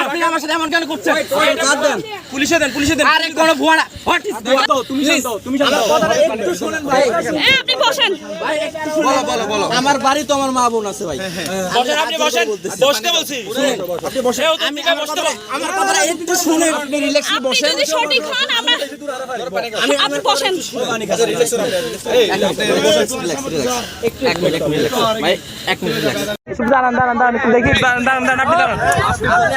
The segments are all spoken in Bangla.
আপনি আমার সাথে এমন কেন করছেন? কাট দেন। পুলিশে দেন পুলিশে দেন। আরে কোনো ভুয়া না। হোয়াট ইজ তুমি শান্ত তুমি একটু শুনেন ভাই। এ, আপনি বসেন। বলো বলো বলো। আমার বাড়ি তো আমার মা বোন আছে ভাই। বসেন আপনি বসেন। বসতে বলছি। আপনি বসেন। আমি বসতে বল। আমার কথাটা একটু শুনে আপনি রিল্যাক্সে বসেন যদি সঠিক হন আমরা আপনি বসেন। এক মিনিট এক মিনিট ভাই এক মিনিট দাঁড়ান দাঁড়ান দাঁড়ান একটু দেখি। দাঁড়ান দাঁড়ান দাঁড়ান আপনি দাঁড়ান।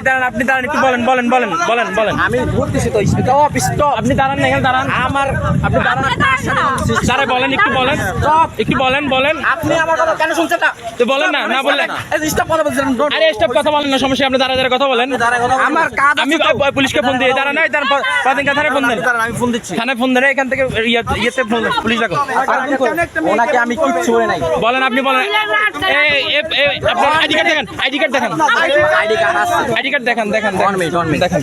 এই দাঁড়ান আপনি দাঁড়ান একটু বলেন বলেন বলেন বলেন বলেন। আমি ঘুরতেছি তো স্টপ স্টপ আপনি দাঁড়ান না এখানে দাঁড়ান। আমার আপনি দাঁড়ান। স্যারে বলেন একটু বলেন। একটু বলেন বলেন। আপনি আমার কথা কেন শুনছেন না? তো বলেন না না বললেন স্টপ কথা বলছিলাম আরে স্টপ কথা বলেন না সমস্যা আপনি দাঁড়া দাঁড়া কথা বলেন। আমার কাজ আমি পুলিশকে ফোন দিয়ে দাঁড়ান এই দাঁড়ান পদিন থানায় ফোন দেন। আমি ফোন দিচ্ছি। থানায় ফোন দেন এখান থেকে ইয়ে- ইয়েতে ফোন পুলিশ ডাকো ওনাকে আমি কিচ্ছু বলে নাই। বলেন আপনি বলেন। এই আপনার আইডি কার্ড দেখেন আইডি কার্ড দেখেন। আইডি কার্ড আছে। আইডি কার্ড দেখেন দেখেন One minute, one minute. দেখেন।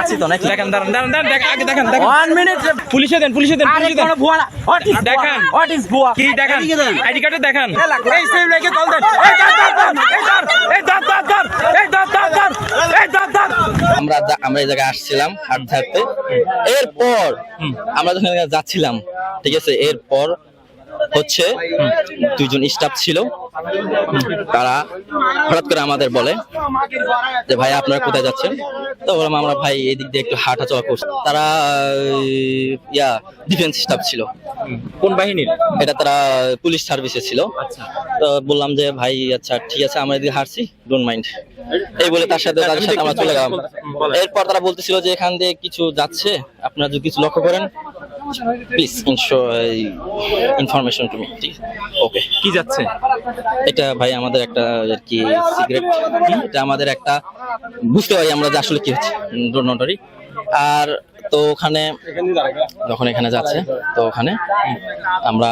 আছি তো নাকি? দেখেন দাঁড়ান দাঁড়ান দাঁড়ান আগে দেখেন দেখেন। ওয়ান মিনিট পুলিশে দেন পুলিশে দেন পুলিশে দেন। কোনো ভুয়া না। হোয়াট ইজ দেখান। হোয়াট ইজ ভুয়া? কি দেখেন? আইডি কার্ডে দেখেন। এই সেম রেখে কল দেন। এই ধর ধর ধর এই ধর এই ধর ধর ধর এই ধর ধর ধর এই ধর ধর আমরা আমরা এই জায়গায় আসছিলাম হাট ধারতে এরপর আমরা যখন যাচ্ছিলাম ঠিক আছে এরপর হচ্ছে দুইজন স্টাফ ছিল। তারা হঠাৎ করে আমাদের বলে যে ভাই আপনারা কোথায় যাচ্ছেন? তো বললাম আমরা ভাই এদিক দিয়ে একটু হাঁটা চলা করছি। তারা ইয়া ডিফেন্স স্টাফ ছিল। কোন বাহিনীর এটা তারা পুলিশ সার্ভিসে ছিল। তো বললাম যে ভাই আচ্ছা ঠিক আছে আমরা এদিকে হারছি ডোন্ট মাইন্ড এই বলে তার সাথে তাদের সাথে আমরা চলে গেলাম। এরপর তারা বলতেছিল যে এখান দিয়ে কিছু যাচ্ছে আপনারা যদি কিছু লক্ষ্য করেন please information to me okay কি যাচ্ছে? এটা ভাই আমাদের একটা আর কি সিগারেট এটা আমাদের একটা বুঝতে পারি আমরা যে আসলে কি হচ্ছে নটারি আর তো ওখানে যখন এখানে যাচ্ছে তো ওখানে আমরা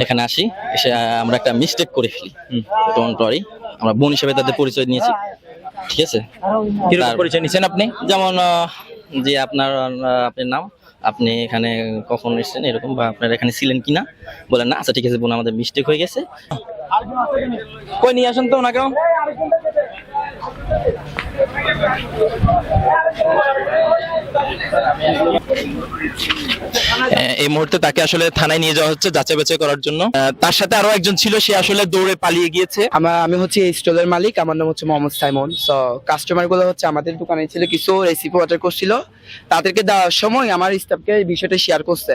এখানে আসি এসে আমরা একটা মিস্টেক করে ফেলি ডোন্ট ওয়ারি আমরা বোন হিসেবে তাদের পরিচয় নিয়েছি ঠিক আছে? পরিচয় নিছেন আপনি? যেমন যে আপনার আপনার নাম? আপনি এখানে কখন এসেছেন এরকম বা আপনারা এখানে ছিলেন কিনা? বলেন না। আচ্ছা ঠিক আছে বোন আমাদের মিস্টেক হয়ে গেছে। কই নিয়ে আসেন তো ওনাকেও আহ, এই মুহূর্তে তাকে আসলে থানায় নিয়ে যাওয়া হচ্ছে যাচাই বাছাই করার জন্য। তার সাথে আরও একজন ছিল, সে আসলে দৌড়ে পালিয়ে গিয়েছে। আমি হচ্ছে এই স্টলের মালিক, আমার নাম হচ্ছে মোহাম্মদ সাইমন। সো কাস্টমারগুলো হচ্ছে আমাদের দোকানে ছিল, কিছু রেসিপি অর্ডার করছিল। তাদেরকে দেওয়ার সময় আমার স্টাফকে এই বিষয়টা শেয়ার করছে।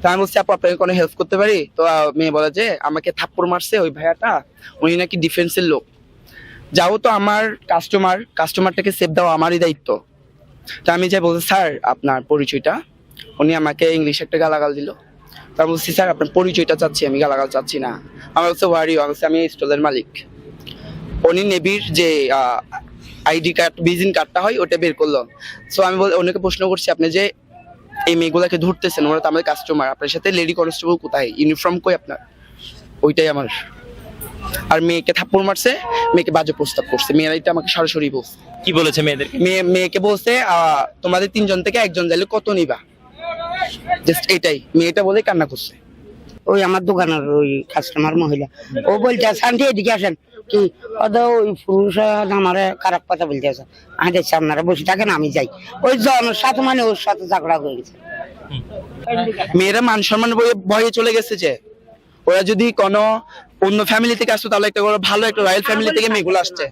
তো আমি বলছি, আপু, আপনাকে কোনো হেল্প করতে পারি? তো মেয়ে বলে যে, আমাকে থাপ্পড় মারছে ওই ভাইয়াটা, উনি নাকি ডিফেন্সের লোক। যাও তো আমার কাস্টমার কাস্টমারটাকে সেভ দেওয়া আমারই দায়িত্ব। তো আমি যাই বলছি, স্যার, আপনার পরিচয়টা। উনি আমাকে ইংলিশ একটা গালাগাল দিল। তার বলছি, স্যার, আপনার পরিচয়টা চাচ্ছি, আমি গালাগাল চাচ্ছি না। আমার হচ্ছে ওয়ারি আমি আমি স্টলের মালিক। উনি নেভির যে আইডি কার্ড, ভিজিন কার্ডটা হয়, ওটা বের করল। সো আমি ওনাকে প্রশ্ন করছি, আপনি যে এই মেয়েগুলাকে ধরতেছেন, ওরা তো আমাদের কাস্টমার আপনার সাথে লেডি কনস্টেবল কোথায়? ইউনিফর্ম কই আপনার? ওইটাই আমার আর মেয়েকে থাপ্পড় মারছে মেয়েকে বাজে প্রস্তাব করছে। মেয়েরা এটা আমাকে সরাসরি বলছে। কি বলেছে মেয়েদেরকে? মেয়ে মেয়েকে বলছে তোমাদের তিনজন থেকে একজন যাইলে কত নিবা? জাস্ট এটাই। মেয়েটা বলে কান্না করছে। ওই আমার দোকানের ওই কাস্টমার মহিলা। ও বলতে আছে আন্টি এদিকে আসেন। কি অদ ওই পুরুষ আমারে খারাপ কথা বলতে আছে। আমি দেখছি আপনারা বসে থাকেন আমি যাই। ওই জনের সাথে মানে ওর সাথে ঝগড়া হয়ে গেছে। মেয়েরা মান সম্মান বয়ে ভয়ে চলে গেছে যে ওরা যদি কোনো অন্য ফ্যামিলি থেকে আসতো তাহলে একটা ভালো একটা রয়্যাল ফ্যামিলি থেকে মেয়েগুলো আসছে।